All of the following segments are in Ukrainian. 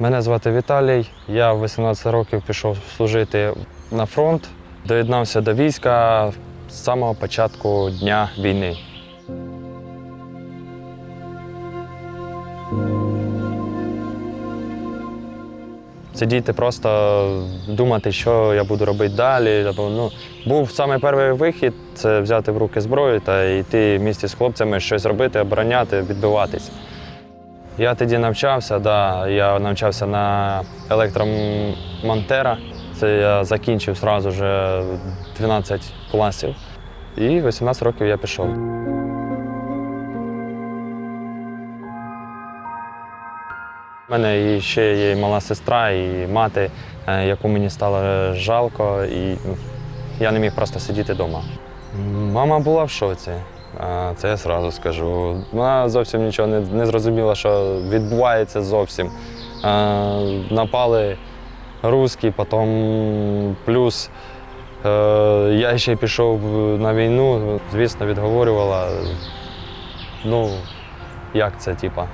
Мене звати Віталій. Я в 18 років пішов служити на фронт, доєднався до війська з самого початку дня війни. Сидіти просто думати, що я буду робити далі. Ну, був саме перший вихід це взяти в руки зброю та йти в місті з хлопцями щось робити, обороняти, відбиватись. Я тоді навчався, да, я навчався на електромонтера. Це я закінчив одразу вже 12 класів. І 18 років я пішов. У мене ще є мала сестра, і мати, е, яку мені стало жалко, і ну, я не міг просто сидіти вдома. Мама була в шоці. Це я одразу скажу. Вона зовсім нічого не, не зрозуміла, що відбувається зовсім. Напали русські, потім плюс е, я ще пішов на війну, звісно, відговорювала. Ну, як це, типа?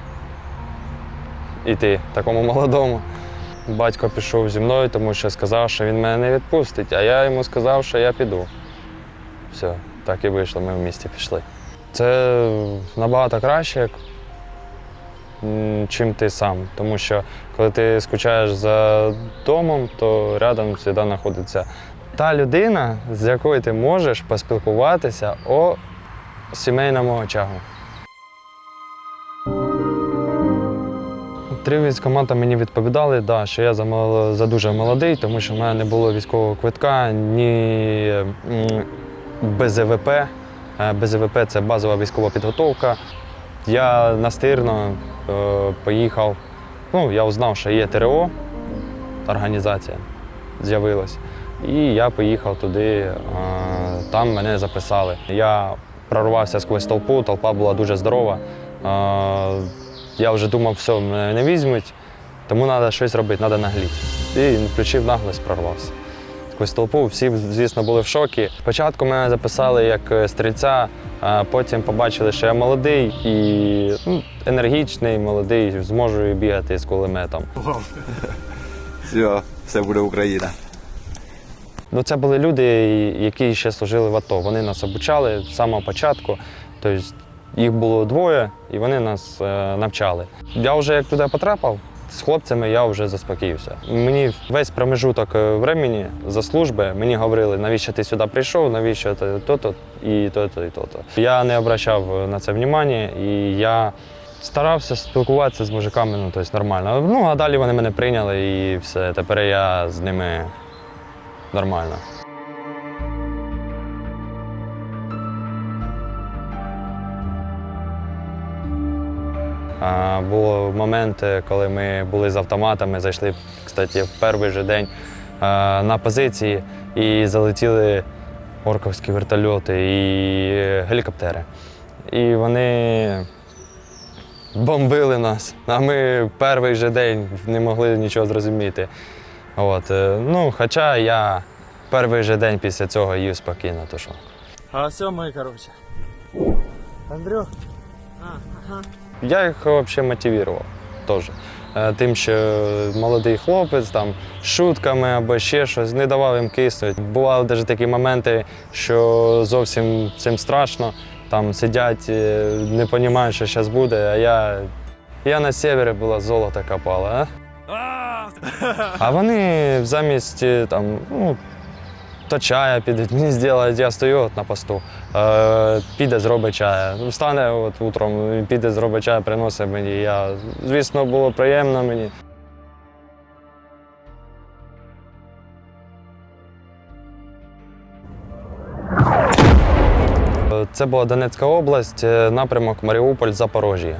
іти такому молодому. Батько пішов зі мною, тому що сказав, що він мене не відпустить, а я йому сказав, що я піду. Все, так і вийшло, ми в місті пішли. Це набагато краще, чим ти сам. Тому що коли ти скучаєш за домом, то рядом завжди знаходиться та людина, з якою ти можеш поспілкуватися о сімейному очагу. Три військкомата мені відповідали, да, що я за дуже молодий, тому що в мене не було військового квитка, ні БЗВП. Е, БЗВП це базова військова підготовка. Я настирно е, поїхав. Ну, я узнав, що є ТРО, організація з'явилась. І я поїхав туди, е, там мене записали. Я прорвався сквозь толпу, толпа була дуже здорова. Я вже думав, все, мене не візьмуть, тому треба щось робити, треба нагліти. І включив наглость, прорвався. Сквозь толпу всі, звісно, були в шокі. Спочатку мене записали як е, стрільця, а потім побачили, що я молодий і ну, енергічний, молодий, зможу бігати з кулеметом. Все, все буде Україна. Ну, це були люди, які ще служили в АТО. Вони нас обучали з самого початку. Тобто їх було двоє, і вони нас е, навчали. Я вже як туди потрапив, з хлопцями я вже заспокоївся. Мені весь промежуток е, времени за служби мені говорили, навіщо ти сюди прийшов, навіщо то-то і то-то, і то-то. Я не обращав на це внимання, і я старався спілкуватися з мужиками, ну тобто нормально. Ну а далі вони мене прийняли і все. Тепер я з ними нормально. А, Було моменти, коли ми були з автоматами, зайшли, кстати, в перший же день на позиції і залетіли орковські вертольоти і гелікоптери. І вони бомбили нас, а ми перший же день не могли нічого зрозуміти. От, е, ну, хоча я перший же день після цього їв спокійно, то що. А все ми, короче. Андрюх. Я їх взагалі мотивував теж. Е, Тим, що молодий хлопець там шутками або ще щось, не давав їм киснути. Бували навіть такі моменти, що зовсім цим страшно. Там сидять, е, не розуміють, що зараз буде, а я, я на севері була золото копала. А? А вони замість е, там, ну, то чая підуть, мені зроблять, я стою от на посту, е, піде зробить чая. Ну, Встане от утром, піде зробить чая, приносить мені. Я, звісно, було приємно мені. Це була Донецька область, е, напрямок Маріуполь, Запорожжя.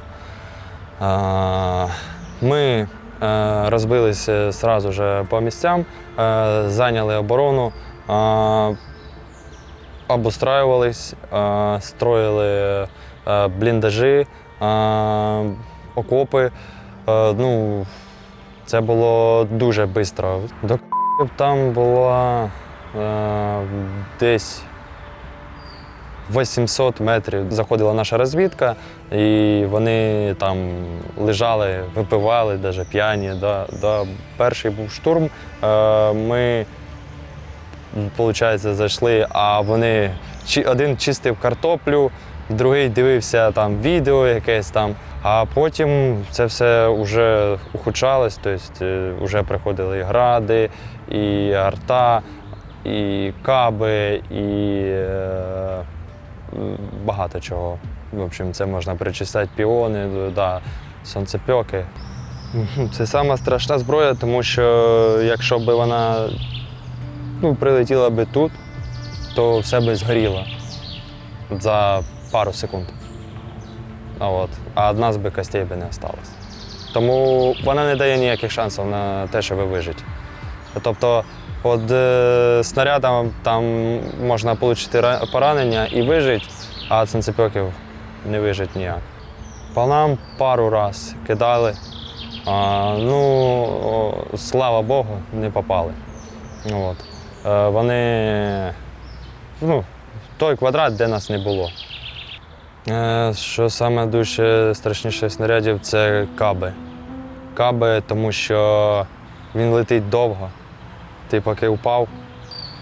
Е, Ми е, розбилися одразу по місцям, зайняли оборону, обустраювались, строїли бліндажі, окопи. Ну, це було дуже швидко. До там була е, десь 800 метрів заходила наша розвідка, і вони там лежали, випивали, навіть п'яні. Да, да. Перший був штурм. Ми, виходить, зайшли, а вони один чистив картоплю, другий дивився там відео якесь там. А потім це все вже ухудшалось, тобто вже приходили і гради, і арта, і каби, і е, багато чого. В общем, це можна перечисляти піони, да, сонцепьоки. Це сама зброя, тому що якщо б вона ну, прилетіла би тут, то все би згоріло за пару секунд. А, от. а од нас би костей би не осталось. Тому вона не дає ніяких шансів на те, щоб вижити. Тобто, від е, снаряда там можна отримати поранення і вижити, а від санцепьоків не вижити ніяк. По нам пару раз кидали. А, ну, слава Богу, не попали. От. Е, вони ну, той квадрат, де нас не було. Е, Що саме дуже страшніше снарядів це каби. Каби, тому що він летить довго. Ти поки впав,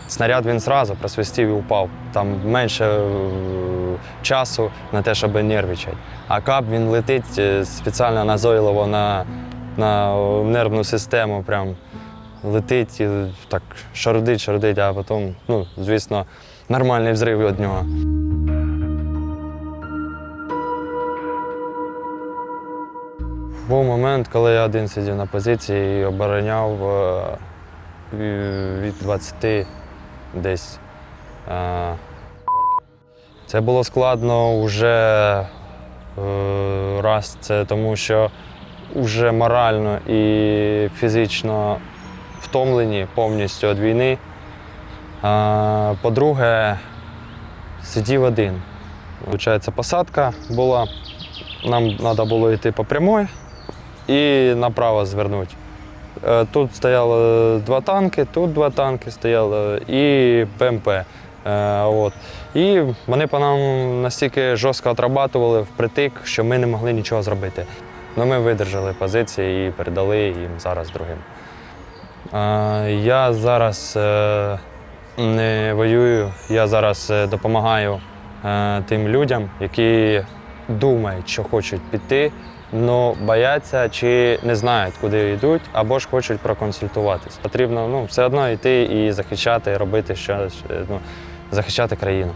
снаряд він зразу просвистів і впав. Там менше е, часу на те, щоб нервичати. А кап він летить спеціально назойливо на, на нервну систему. Прям летить і так шарудить, шарудить, а потім, ну, звісно, нормальний взрив від нього. Був момент, коли я один сидів на позиції і обороняв е, від 20 десь. е, Це було складно вже е, раз, це тому що вже морально і фізично втомлені повністю від війни. По-друге, сидів один. Получається, посадка була. Нам треба було йти по прямой і направо звернути. Е, Тут стояло два танки, тут два танки стояли і ПМП. Е, От. І вони по нам настільки жорстко отрабатували впритик, що ми не могли нічого зробити. Ну, ми видержали позиції і передали їм зараз другим. Я зараз е, не воюю, я зараз е, допомагаю е, тим людям, які думають, що хочуть піти, але бояться чи не знають, куди йдуть, або ж хочуть проконсультуватись. Потрібно ну, все одно йти і захищати, робити щось, ну, захищати країну.